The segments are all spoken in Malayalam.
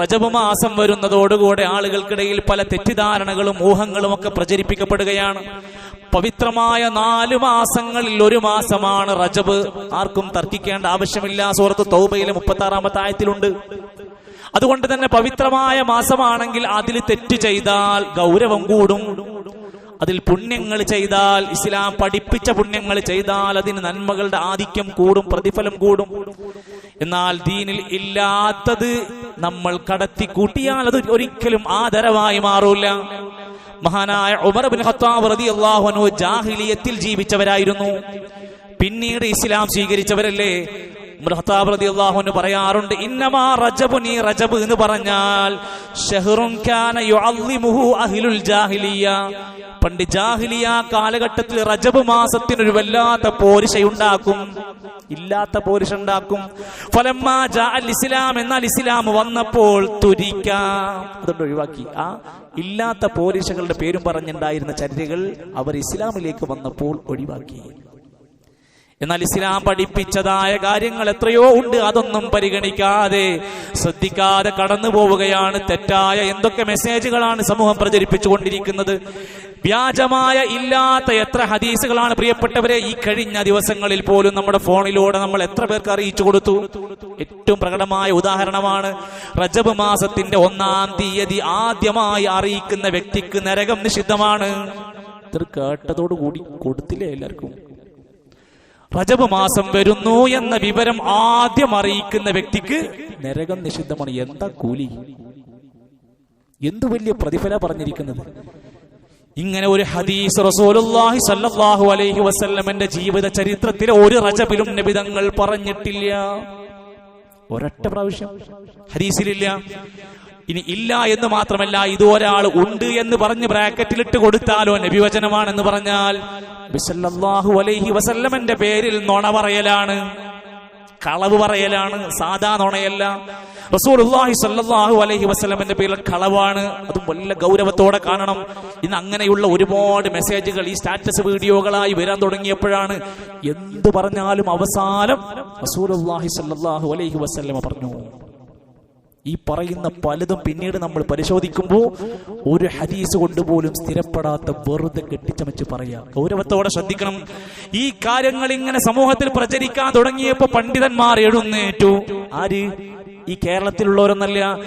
റജബ് മാസം വരുന്നതോടുകൂടെ ആളുകൾക്കിടയിൽ പല തെറ്റിദ്ധാരണകളും ഊഹങ്ങളും ഒക്കെ പ്രചരിപ്പിക്കപ്പെടുകയാണ്. പവിത്രമായ നാല് മാസങ്ങളിൽ ഒരു മാസമാണ് റജബ് ആർക്കും തർക്കിക്കേണ്ട ആവശ്യമില്ല. സുഹൃത്ത് തൗബയിലെ മുപ്പത്തി ആറാമത്തെ ആയത്തിലുണ്ട്. അതുകൊണ്ട് തന്നെ പവിത്രമായ മാസമാണെങ്കിൽ അതിൽ തെറ്റ് ചെയ്താൽ ഗൗരവം കൂടും. അതിൽ പുണ്യങ്ങൾ ചെയ്താൽ ഇസ്ലാം പഠിപ്പിച്ച പുണ്യങ്ങൾ ചെയ്താൽ അതിന് നന്മകളുടെ ആധിക്യം കൂടും പ്രതിഫലം കൂടും. എന്നാൽ ദീനിൽ ഇല്ലാത്തത് നമ്മൾ കടത്തി കൂട്ടിയാൽ അത് ഒരിക്കലും ആദരവായി മാറൂല. മഹാനായ ഉമർ ബിൻ ഖത്താബ് റളിയല്ലാഹു അൻഹു ജാഹിലിയത്തിൽ ജീവിച്ചവരായിരുന്നു. പിന്നീട് ഇസ്ലാം സ്വീകരിച്ചവരല്ലേ? ഖത്താബ് റളിയല്ലാഹു അൻഹു പറയാറുണ്ട് ഇന്നമാ റജബ് എന്ന് പറഞ്ഞാൽ കാന യുഅല്ലിമുഹു പണ്ട് ജാഹിലിയ കാലഘട്ടത്തിൽ റജബ് മാസത്തിനൊരു വല്ലാത്ത പോരിശയുണ്ടാക്കും. ഇല്ലാത്ത പോരിശ ഉണ്ടാക്കും ഫലമ്മാ ജാ അൽ ഇസ്ലാം എന്നാൽ ഇസ്ലാം വന്നപ്പോൾ തുരിക്കാം. അതുകൊണ്ട് ഒഴിവാക്കി. ആ ഇല്ലാത്ത പോരിശകളുടെ പേരും പറഞ്ഞുണ്ടായിരുന്ന ചര്യകൾ അവർ ഇസ്ലാമിലേക്ക് വന്നപ്പോൾ ഒഴിവാക്കി. എന്നാൽ ഇസ്ലാം പഠിപ്പിച്ചതായ കാര്യങ്ങൾ എത്രയോ ഉണ്ട് അതൊന്നും പരിഗണിക്കാതെ ശ്രദ്ധിക്കാതെ കടന്നു പോവുകയാണ്. തെറ്റായ എന്തൊക്കെ മെസ്സേജുകളാണ് സമൂഹം പ്രചരിപ്പിച്ചുകൊണ്ടിരിക്കുന്നത്? വ്യാജമായ ഇല്ലാത്ത എത്ര ഹദീസുകളാണ് പ്രിയപ്പെട്ടവരെ ഈ കഴിഞ്ഞ ദിവസങ്ങളിൽ പോലും നമ്മുടെ ഫോണിലൂടെ നമ്മൾ എത്ര പേർക്ക് അറിയിച്ചു കൊടുത്തു? ഏറ്റവും പ്രകടമായ ഉദാഹരണമാണ് റജബ് മാസത്തിന്റെ ഒന്നാം തീയതി ആദ്യമായി അറിയിക്കുന്ന വ്യക്തിക്ക് നരകം നിഷിദ്ധമാണ്. ഇത്ര കേട്ടതോടുകൂടി കൊടുത്തില്ലേ എല്ലാവർക്കും? റജബ് മാസം വരുന്നു എന്ന വിവരം ആദ്യം അറിയിക്കുന്ന വ്യക്തിക്ക് നരകം നിഷിദ്ധമാണ്. എന്താ കൂലി? എന്തു വലിയ പ്രതിഫല പറഞ്ഞിരിക്കുന്നത്? ഇങ്ങനെ ഒരു ഹദീസ് റസൂലുള്ളാഹി സല്ലല്ലാഹു അലൈഹി വസല്ലമന്റെ ജീവിത ചരിത്രത്തിൽ ഒരു റജബിലും നിബിതങ്ങൾ പറഞ്ഞിട്ടില്ല. ഒരൊറ്റ പ്രാവശ്യം. ഹദീസിലില്ല. ഇനി ഇല്ല എന്ന് മാത്രമല്ല ഇത് ഒരാൾ ഉണ്ട് എന്ന് പറഞ്ഞ് ബ്രാക്കറ്റിലിട്ട് കൊടുത്താലോ നബിവചനമാണെന്ന് പറഞ്ഞാൽ ബിസല്ലല്ലാഹു അലൈഹി വസല്ലമന്റെ പേരിൽ നുണ പറയലാണ് കളവ് പറയലാണ് സാധാ നുണയല്ല. റസൂലുള്ളാഹി സ്വല്ലല്ലാഹു അലൈഹി വസല്ലമന്റെ പേരിൽ കളവാണ് അത് വല്ല ഗൗരവത്തോടെ കാണണം. ഇന്ന് അങ്ങനെയുള്ള ഒരുപാട് മെസ്സേജുകൾ ഈ സ്റ്റാറ്റസ് വീഡിയോകളായി വരാൻ തുടങ്ങിയപ്പോഴാണ് എന്ത് പറഞ്ഞാലും അവസാനം റസൂലുള്ളാഹി സ്വല്ലല്ലാഹു അലൈഹി വസല്ലമ പറഞ്ഞു. ഈ പറയുന്ന പലതും പിന്നീട് നമ്മൾ പരിശോധിക്കുമ്പോൾ ഒരു ഹദീസ് കൊണ്ടുപോലും സ്ഥിരപ്പെടാത്ത വെറുതെ കെട്ടിച്ചമച്ച് പറയാം. ഗൗരവത്തോടെ ശ്രദ്ധിക്കണം. ഈ കാര്യങ്ങൾ ഇങ്ങനെ സമൂഹത്തിൽ പ്രചരിക്കാൻ തുടങ്ങിയപ്പോ പണ്ഡിതന്മാർ എഴുന്നേറ്റു. ആര്? ഈ കേരളത്തിലുള്ളവരൊന്നല്ല.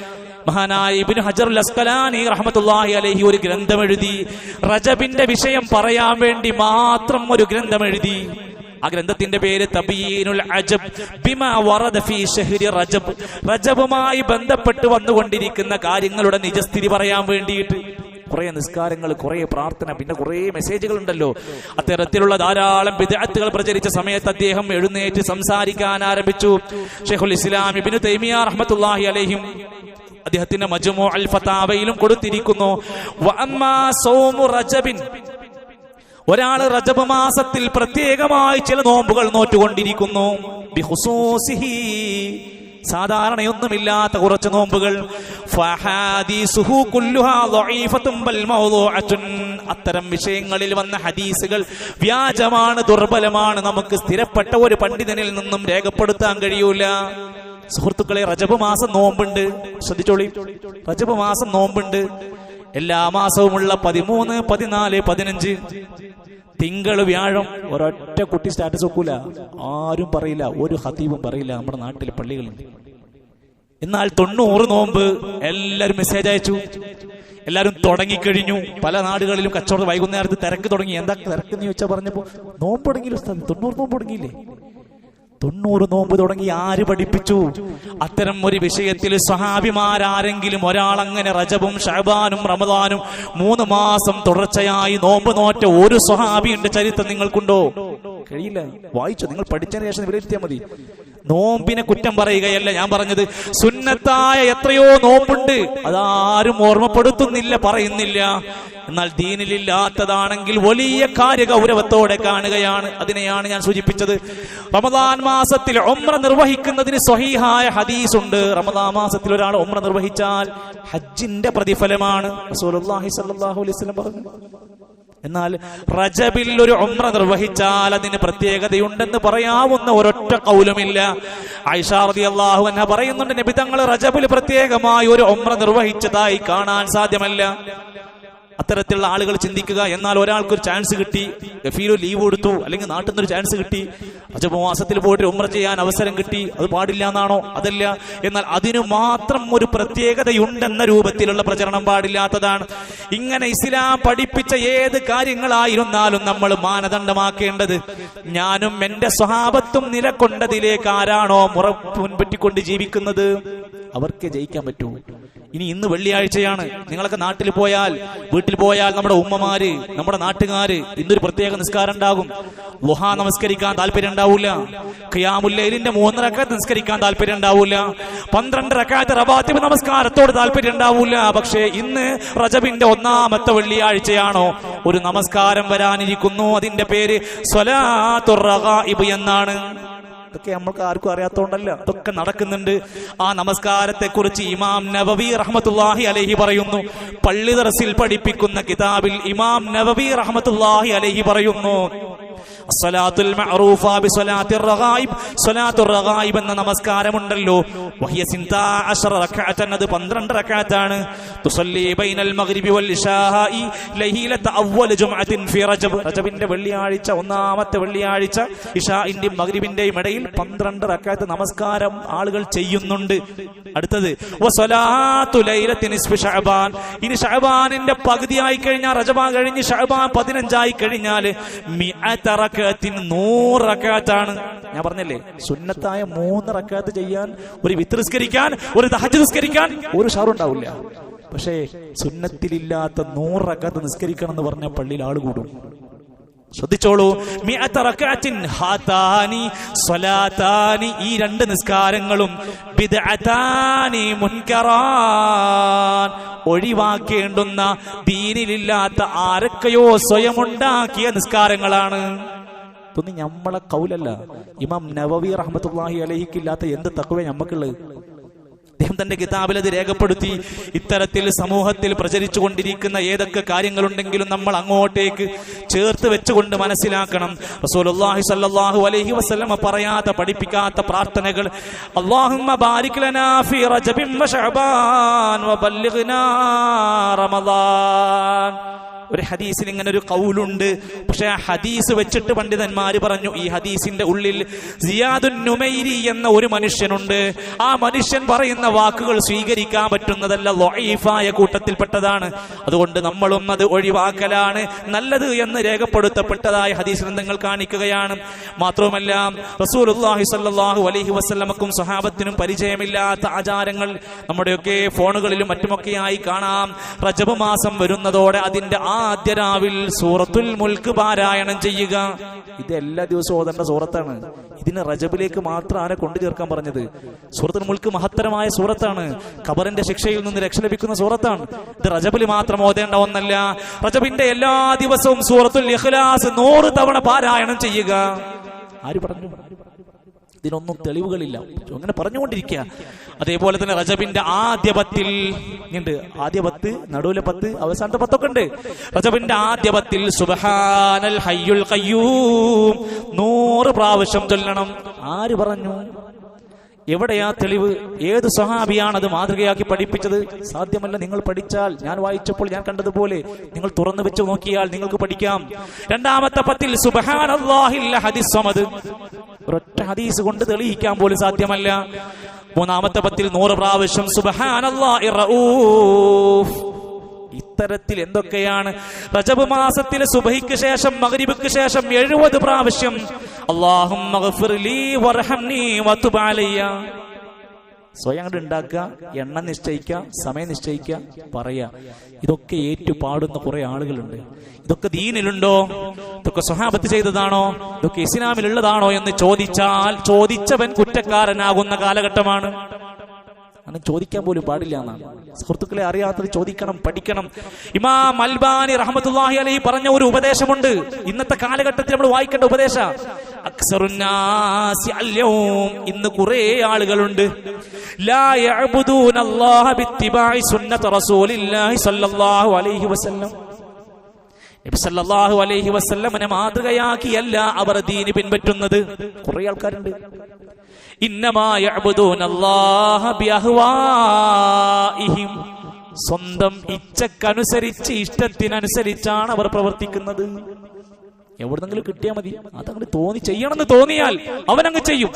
മഹാനായ ഇബ്നു ഹജർ അസ്കലാനി റഹ്മത്തുള്ളാഹി അലൈഹി ഒരു ഗ്രന്ഥം എഴുതി റജബിന്റെ വിഷയം പറയാൻ വേണ്ടി മാത്രം ഒരു ഗ്രന്ഥം എഴുതി ആ ഗ്രന്ഥത്തിന്റെ പേര് തബീനുൽ അജബ്. ബിമാ വറദ ഫീ ഷഹ്രി റജബ്. റജബുമായി ബന്ധപ്പെട്ട് വന്നുകൊണ്ടിരിക്കുന്ന കാര്യങ്ങളുടെ നിജസ്ഥിതി പറയാൻ വേണ്ടിയിട്ട് കുറെ നിസ്കാരങ്ങൾ കുറെ പ്രാർത്ഥന പിന്നെ കുറെ മെസ്സേജുകൾ ഉണ്ടല്ലോ അത്തരത്തിലുള്ള ധാരാളം വിദഗ്ധകൾ പ്രചരിച്ച സമയത്ത് അദ്ദേഹം എഴുന്നേറ്റ് സംസാരിക്കാൻ ആരംഭിച്ചു. ഷെയ്ഖുൽ ഇസ്ലാം ഇബ്നു തൈമിയ റഹ്മത്തുള്ളാഹി അലൈഹിം അദ്ദേഹത്തിന്റെ മജുമോ അൽ ഫതാവയിലും കൊടുത്തിരിക്കുന്നു. വഅമ്മാ സൗമു റജബിൻ. ഒരാൾ റജബ് മാസത്തിൽ പ്രത്യേകമായി ചില നോമ്പുകൾ നോറ്റുകൊണ്ടിരിക്കുന്നു. സാധാരണയൊന്നുമില്ലാത്ത കുറച്ച് നോമ്പുകൾ. അത്തരം വിഷയങ്ങളിൽ വന്ന ഹദീസുകൾ വ്യാജമാണ് ദുർബലമാണ്. നമുക്ക് സ്ഥിരപ്പെട്ട ഒരു പണ്ഡിതനിൽ നിന്നും രേഖപ്പെടുത്താൻ കഴിയൂല. സുഹൃത്തുക്കളെ റജബ് മാസം നോമ്പുണ്ട്. ശ്രദ്ധിച്ചോളി. റജബ് മാസം നോമ്പുണ്ട്. എല്ലാ മാസവുമുള്ള പതിമൂന്ന് പതിനാല് പതിനഞ്ച്. തിങ്കൾ വ്യാഴം ഒരൊറ്റ കുട്ടി സ്റ്റാറ്റസ് വെക്കൂല. ആരും പറയില്ല ഒരു ഹതീബും പറയില്ല. നമ്മുടെ നാട്ടിലെ പള്ളികളിൽ എന്നാൽ തൊണ്ണൂറ് നോമ്പ് എല്ലാരും മെസ്സേജ് അയച്ചു. എല്ലാരും തുടങ്ങിക്കഴിഞ്ഞു. പല നാടുകളിലും കച്ചവടം വൈകുന്നേരത്ത് തിരക്ക് തുടങ്ങി. എന്താ തിരക്ക് എന്ന് ചോദിച്ചാൽ പറഞ്ഞപ്പോ നോമ്പ് തുടങ്ങിയില്ല തൊണ്ണൂറ് നോമ്പ് തുടങ്ങിയില്ലേ? തൊണ്ണൂറ് നോമ്പ് തുടങ്ങി ആര് പഠിപ്പിച്ചു? അത്തരം ഒരു വിഷയത്തിൽ സഹാബിമാരാരെങ്കിലും ഒരാൾ അങ്ങനെ റജബും ഷഹബാനും റമദാനും മൂന്ന് മാസം തുടർച്ചയായി നോമ്പ് നോറ്റ ഒരു സഹാബിയുടെ ചരിത്രം നിങ്ങൾക്കുണ്ടോ? കഴിയില്ല. വായിച്ചു. നിങ്ങൾ പഠിച്ചതിന് ശേഷം വിലയിരുത്തിയാൽ മതി. നോമ്പിനെ കുറ്റം പറയുകയല്ല ഞാൻ പറഞ്ഞത്. സുന്നത്തായ എത്രയോ നോമ്പുണ്ട്. അതാരും ഓർമ്മപ്പെടുത്തുന്നില്ല പറയുന്നില്ല. എന്നാൽ ദീനിലില്ലാത്തതാണെങ്കിൽ വലിയ കാര്യ ഗൗരവത്തോടെ കാണുകയാണ്. അതിനെയാണ് ഞാൻ സൂചിപ്പിച്ചത്. റമദാൻ മാസത്തിൽ ഒമ്ര നിർവഹിക്കുന്നതിന് സ്വഹീഹായ ഹദീസ് ഉണ്ട് റമദാൻ മാസത്തിൽ ഒരാൾ ഒമ്ര നിർവഹിച്ചാൽ ഹജ്ജിന്റെ പ്രതിഫലമാണ്. റസൂലുള്ളാഹി സ്വല്ലല്ലാഹു അലൈഹി വസല്ലം പറഞ്ഞു. എന്നാൽ റജബിൽ ഒരു ഉംറ നിർവഹിച്ചാൽ അതിന് പ്രത്യേകതയുണ്ടെന്ന് പറയാവുന്ന ഒരൊറ്റ കൗലുമില്ല. ഐഷാർദി അള്ളാഹു എന്ന പറയുന്നുണ്ട് നബി തങ്ങൾ റജബിൽ പ്രത്യേകമായി ഒരു ഉംറ നിർവഹിച്ചതായി കാണാൻ സാധ്യമല്ല. അത്തരത്തിലുള്ള ആളുകൾ ചിന്തിക്കുക. എന്നാൽ ഒരാൾക്ക് ഒരു ചാൻസ് കിട്ടി. ഗഫീലു ലീവ് കൊടുത്തു. അല്ലെങ്കിൽ നാട്ടിൽ നിന്നൊരു ചാൻസ് കിട്ടി. റജബ് മാസത്തിൽ പോയിട്ട് ഉമ്ര ചെയ്യാൻ അവസരം കിട്ടി. അത് പാടില്ല എന്നാണോ? അതല്ല. എന്നാൽ അതിനു മാത്രം ഒരു പ്രത്യേകതയുണ്ടെന്ന രൂപത്തിലുള്ള പ്രചരണം പാടില്ലാത്തതാണ്. ഇങ്ങനെ ഇസ്ലാം പഠിപ്പിച്ച ഏത് കാര്യങ്ങളായിരുന്നാലും നമ്മൾ മാനദണ്ഡമാക്കേണ്ടത് ഞാനും എന്റെ സ്വഭാവത്തും നിലകൊണ്ടതിലേക്ക് ആരാണോ മുറ മുൻപറ്റിക്കൊണ്ട് ജീവിക്കുന്നത്? അവർക്ക് ജയിക്കാൻ പറ്റൂ. ഇനി ഇന്ന് വെള്ളിയാഴ്ചയാണ്. നിങ്ങളൊക്കെ നാട്ടിൽ പോയാൽ വീട്ടിൽ പോയാൽ നമ്മുടെ ഉമ്മമാര് നമ്മുടെ നാട്ടുകാര് ഇന്നൊരു പ്രത്യേക നിസ്കാരം ഉണ്ടാകും. ലുഹ നമസ്കരിക്കാൻ താല്പര്യം ഉണ്ടാവൂല. ഖിയാമുല്ലയിലിന്റെ മൂന്ന് റക്കാത്ത് നിസ്കരിക്കാൻ താല്പര്യം ഉണ്ടാവൂല. പന്ത്രണ്ട് റക്കാത്ത് റബാത്തിബ് നമസ്കാരത്തോട് താല്പര്യം ഉണ്ടാവൂല. പക്ഷേ ഇന്ന് റജബിന്റെ ഒന്നാമത്തെ വെള്ളിയാഴ്ചയാണോ. ഒരു നമസ്കാരം വരാനിരിക്കുന്നു. അതിന്റെ പേര് സ്വലാത്തുർ റഗായിബ് എന്നാണ്. ഇതൊക്കെ നമ്മൾക്ക് ആർക്കും അറിയാത്തോണ്ടല്ല. ഇതൊക്കെ നടക്കുന്നുണ്ട്. ആ നമസ്കാരത്തെ കുറിച്ച് ഇമാം നബബി റഹ്മത്തുല്ലാഹി അലഹി പറയുന്നു. പള്ളി ദർസിൽ പഠിപ്പിക്കുന്ന കിതാബിൽ ഇമാം നബബി റഹ്മത്തുല്ലാഹി അലഹി പറയുന്നു. അസ്സലാത്തുൽ മഅറൂഫ ബിസ്വലാത്തിർ റഗായിബ്. സ്വലാത്തുർ റഗായിബ് എന്ന നമസ്കാരമുണ്ടല്ലോ. അത് 12 റക്അത്താണ് തുസല്ലി ബൈനൽ മഗ്രിബി വൽ ഇശാഹി ലൈലത അവ്വൽ ജുംഅത്തിൻ ഫി റജബ്. റജബിന്റെ വെള്ളിയാഴ്ച ഒന്നാമത്തെ വെള്ളിയാഴ്ച ഇശാഇന്റെ മഗ്രിബിന്റെയും ഇടയിൽ 12 റക്അത്ത് നമസ്കാരം ആളുകൾ ചെയ്യുന്നുണ്ട്. അടുത്തത് ഇനി ശഅബാനിന്റെ പകുതിയായി കഴിഞ്ഞാൽ റജബാൻ കഴിഞ്ഞ് ഷഅബാൻ 15 ആയി കഴിഞ്ഞാൽ മിഅത നൂറ് 100 റക്അത്താണ് ഞാൻ പറഞ്ഞല്ലേ സുന്നത്തായ മൂന്ന് റക്കാത്ത് ചെയ്യാൻ ഒരു വിത്രസ്കരിക്കാൻ ഒരു ദഹജസ്കരിക്കാൻ ഒരു ഷാറുണ്ടാവില്ല പക്ഷേ സുന്നത്തിലില്ലാത്ത നൂറ് റക്കാത്ത് നിസ്കരിക്കണം എന്ന് പറഞ്ഞ പള്ളിയിൽ ആൾ കൂടും. ശ്രദ്ധിച്ചോളൂ. ഈ രണ്ട് നിസ്കാരങ്ങളും ഒഴിവാക്കേണ്ടുന്ന ദീനിലില്ലാത്ത ആരൊക്കെയോ സ്വയം ഉണ്ടാക്കിയ നിസ്കാരങ്ങളാണ്. ഇതൊന്നും നമ്മളെ കൗലല്ല. ഇമാം നവവി റഹ്മത്തുള്ളാഹി അലഹിക്കില്ലാത്ത എന്ത് തക്കവേ നമ്മക്കുള്ളത് അദ്ദേഹം തന്റെ കിതാബിൽ അത് രേഖപ്പെടുത്തി ഇത്തരത്തിൽ സമൂഹത്തിൽ പ്രചരിച്ചു കൊണ്ടിരിക്കുന്ന ഏതൊക്കെ കാര്യങ്ങളുണ്ടെങ്കിലും നമ്മൾ അങ്ങോട്ടേക്ക് ചേർത്ത് വെച്ചുകൊണ്ട് മനസ്സിലാക്കണം. റസൂലുള്ളാഹി സ്വല്ലല്ലാഹു അലൈഹി വസല്ലമ പറയാത്ത പഠിപ്പിക്കാത്ത പ്രാർത്ഥനകൾ അല്ലാഹുമ്മ ബാരിക് ലനാ ഫീ റജബിൻ വ ശഅബാൻ വ ബല്ലിഗ്നാ റമളാൻ ഒരു ഹദീസിൽ ഇങ്ങനെ ഒരു കൗലുണ്ട്. പക്ഷെ ആ ഹദീസ് വെച്ചിട്ട് പണ്ഡിതന്മാർ പറഞ്ഞു ഈ ഹദീസിന്റെ ഉള്ളിൽ സിയാദുൻ നുമൈരി എന്ന ഒരു മനുഷ്യനുണ്ട്. ആ മനുഷ്യൻ പറയുന്ന വാക്കുകൾ സ്വീകരിക്കാൻ പറ്റുന്നതല്ല ലൊയീഫായ കൂട്ടത്തിൽപ്പെട്ടതാണ്. അതുകൊണ്ട് നമ്മളും അത് ഒഴിവാക്കലാണ്. നല്ലത് എന്ന് രേഖപ്പെടുത്തപ്പെട്ടതായ ഹദീസ് ഗ്രന്ഥങ്ങൾ കാണിക്കുകയാണ്. മാത്രവുമല്ല റസൂലുള്ളാഹി സ്വല്ലല്ലാഹു അലഹി വസ്ലമക്കും സ്വഹാബത്തിനും പരിചയമില്ലാത്ത ആചാരങ്ങൾ നമ്മുടെയൊക്കെ ഫോണുകളിലും മറ്റുമൊക്കെയായി കാണാം. റജബ് മാസം വരുന്നതോടെ അതിന്റെ ആദ്യ രാവിൽ സൂറത്തുൽ മുൽക്ക് പാരായണം ചെയ്യുക. ഇത് എല്ലാ ദിവസവും ഓതേണ്ട സൂറത്താണ്. ഇതിന് റജബിലേക്ക് മാത്രം ആരെ കൊണ്ടു ചേർക്കാൻ പറഞ്ഞത്? സൂറത്തുൽ മുൽക്ക് മഹത്തരമായ സൂറത്താണ്. ഖബറിന്റെ ശിക്ഷയിൽ നിന്ന് രക്ഷ ലഭിക്കുന്ന സൂറത്താണ്. ഇത് റജബിൽ മാത്രം ഓതേണ്ട ഒന്നല്ല. റജബിന്റെ എല്ലാ ദിവസവും സൂറത്തുൽ ഇഖ്ലാസ് നൂറ് തവണ പാരായണം ചെയ്യുക. ആര് പറഞ്ഞു? ഇതിനൊന്നും തെളിവുകളില്ല. അങ്ങനെ പറഞ്ഞുകൊണ്ടിരിക്കുക. അതേപോലെ തന്നെ റജബിന്റെ ആദ്യ പത്തിൽ ഉണ്ട് ആദ്യ പത്ത് നടുവിലെ പത്ത് അവസാനത്തെ പത്തൊക്കെ ഉണ്ട്. റജബിന്റെ ആദ്യ പത്തിൽ സുബഹാനൽ ഹയ്യുൽ ഖയ്യൂം. നൂറ് പ്രാവശ്യം ചൊല്ലണം. ആര് പറഞ്ഞു? എവിടെയാ തെളിവ്? ഏത് അത് മാതൃകയാക്കി പഠിപ്പിച്ചത്? സാധ്യമല്ല നിങ്ങൾ പഠിച്ചാൽ. ഞാൻ വായിച്ചപ്പോൾ ഞാൻ കണ്ടതുപോലെ നിങ്ങൾ തുറന്നു വെച്ച് നോക്കിയാൽ നിങ്ങൾക്ക് പഠിക്കാം. രണ്ടാമത്തെ പത്തിൽ ഒരൊറ്റ ഹദീസ് കൊണ്ട് തെളിയിക്കാൻ പോലും സാധ്യമല്ല. മൂന്നാമത്തെ പത്തിൽ നൂറ് പ്രാവശ്യം സുബഹാനല്ലാ ഇത്തരത്തിൽ എന്തൊക്കെയാണ്? റജബ് മാസത്തിലെ സുബഹിക്ക് ശേഷം മകരിബിക്ക് ശേഷം എഴുപത് പ്രാവശ്യം അള്ളാഹും സ്വയം അങ്ങോട്ട് ഉണ്ടാക്കുക എണ്ണം നിശ്ചയിക്കുക സമയം നിശ്ചയിക്കുക പറയുക. ഇതൊക്കെ ഏറ്റുപാടുന്ന കുറെ ആളുകളുണ്ട്. ഇതൊക്കെ ദീനിലുണ്ടോ? ഇതൊക്കെ സ്വഹാബത്ത് ചെയ്തതാണോ? ഇതൊക്കെ ഇസ്ലാമിലുള്ളതാണോ എന്ന് ചോദിച്ചാൽ ചോദിച്ചവൻ കുറ്റക്കാരനാകുന്ന കാലഘട്ടമാണ്. അങ്ങനെ ചോദിക്കാൻ പോലും പാടില്ല എന്നാണ്. സുഹൃത്തുക്കളെ അറിയാത്തത് ചോദിക്കണം പഠിക്കണം. ഇമാം അൽബാനി റഹമത്തുല്ലാഹി അലൈഹി പറഞ്ഞ ഒരു ഉപദേശമുണ്ട്. ഇന്നത്തെ കാലഘട്ടത്തിൽ നമ്മൾ വായിക്കേണ്ട ഉപദേശ ഇന്ന് കുറെ ആളുകളുണ്ട്. ലാ അല്ലാഹ ബിത്തിബാഇ സുന്നത്ത് റസൂലില്ലാഹി സല്ലല്ലാഹു അലൈഹി വസല്ലം നബി സല്ലല്ലാഹു അലൈഹി വസ്ല്ലമനെ മാതൃകയാക്കിയല്ല അവർ ദീന് പിൻപറ്റുന്നത്. കുറെ ആൾക്കാരുണ്ട്. സ്വന്തം ഇച്ഛക്കനുസരിച്ച് ഇഷ്ടത്തിനനുസരിച്ചാണ് അവർ പ്രവർത്തിക്കുന്നത്. എവിടുന്നെങ്കിലും കിട്ടിയാൽ മതി. അതങ്ങനെ തോന്നി ചെയ്യണമെന്ന് തോന്നിയാൽ അവനങ്ങ് ചെയ്യും.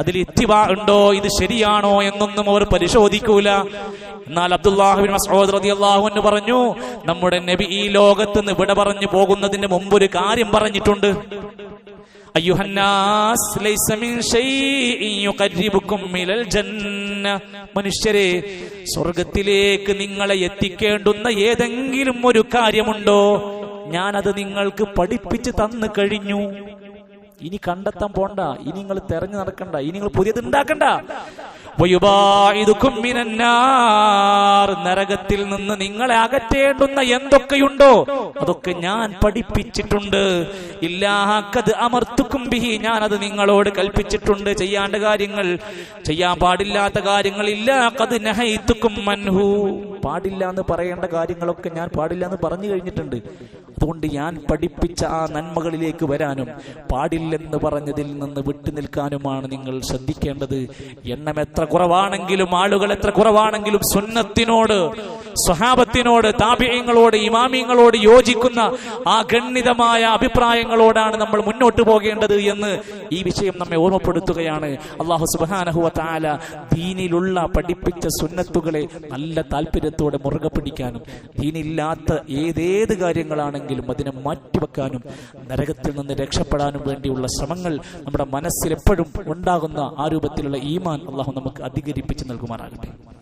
അതിൽ ഇത്തിവ ഉണ്ടോ ഇത് ശരിയാണോ എന്നൊന്നും അവർ പരിശോധിക്കൂല. എന്നാൽ അബ്ദുല്ലാഹുബിൻ അൻഹു പറഞ്ഞു നമ്മുടെ നബി ഈ ലോകത്ത് നിന്ന് ഇവിടെ പറഞ്ഞു പോകുന്നതിന് മുമ്പ് ഒരു കാര്യം പറഞ്ഞിട്ടുണ്ട്. മനുഷ്യരെ സ്വർഗത്തിലേക്ക് നിങ്ങളെ എത്തിക്കേണ്ടുന്ന ഏതെങ്കിലും ഒരു കാര്യമുണ്ടോ? ഞാനത് നിങ്ങൾക്ക് പഠിപ്പിച്ച് തന്നു കഴിഞ്ഞു. ഇനി കണ്ടെത്താൻ പോണ്ട. ഇനി നിങ്ങൾ തെരഞ്ഞു നടക്കണ്ട. ഇനി നിങ്ങൾ പുതിയത് ഉണ്ടാക്കണ്ട. നരകത്തിൽ നിന്ന് നിങ്ങളെ അകറ്റേണ്ടുന്ന എന്തൊക്കെയുണ്ടോ അതൊക്കെ ഞാൻ പഠിപ്പിച്ചിട്ടുണ്ട്. ഇല്ലാഹക്കത് അമർത്തുക്കും ബിഹി. ഞാൻ അത് നിങ്ങളോട് കൽപ്പിച്ചിട്ടുണ്ട്. ചെയ്യാണ്ട കാര്യങ്ങൾ. ചെയ്യാൻ പാടില്ലാത്ത കാര്യങ്ങൾ ഇല്ലാക്കത് നഹയിത്തുക്കും മൻഹു. പാടില്ല എന്ന് പറയേണ്ട കാര്യങ്ങളൊക്കെ ഞാൻ പാടില്ല എന്ന് പറഞ്ഞു കഴിഞ്ഞിട്ടുണ്ട്. അതുകൊണ്ട് ഞാൻ പഠിപ്പിച്ച ആ നന്മകളിലേക്ക് വരാനും പാടില്ലെന്ന് പറഞ്ഞതിൽ നിന്ന് വിട്ടു നിൽക്കാനുമാണ് നിങ്ങൾ ശ്രദ്ധിക്കേണ്ടത്. എണ്ണം എത്ര കുറവാണെങ്കിലും ആളുകൾ എത്ര കുറവാണെങ്കിലും സുന്നത്തിനോട് സ്വഹാബത്തിനോട് താപ്യങ്ങളോട് ഇമാമിയങ്ങളോട് യോജിക്കുന്ന ആ ഗണ്ണിതമായ അഭിപ്രായങ്ങളോടാണ് നമ്മൾ മുന്നോട്ട് പോകേണ്ടത് എന്ന് ഈ വിഷയം നമ്മെ ഓർമ്മപ്പെടുത്തുകയാണ്. അള്ളാഹു സുബാനഹുവ താല ദീനിലുള്ള പഠിപ്പിച്ച സുന്നത്തുകളെ നല്ല താല്പര്യത്തോടെ മുറുകെ പിടിക്കാനും ദീനില്ലാത്ത ഏതേത് കാര്യങ്ങളാണെങ്കിലും അതിനെ മാറ്റിവെക്കാനും നരകത്തിൽ നിന്ന് രക്ഷപ്പെടാനും വേണ്ടിയുള്ള ശ്രമങ്ങൾ നമ്മുടെ മനസ്സിൽ എപ്പോഴും ഉണ്ടാകുന്ന ആ രൂപത്തിലുള്ള ഈമാൻ അള്ളാഹു നമുക്ക് അധികരിപ്പിച്ച് നൽകുമാറാകട്ടെ.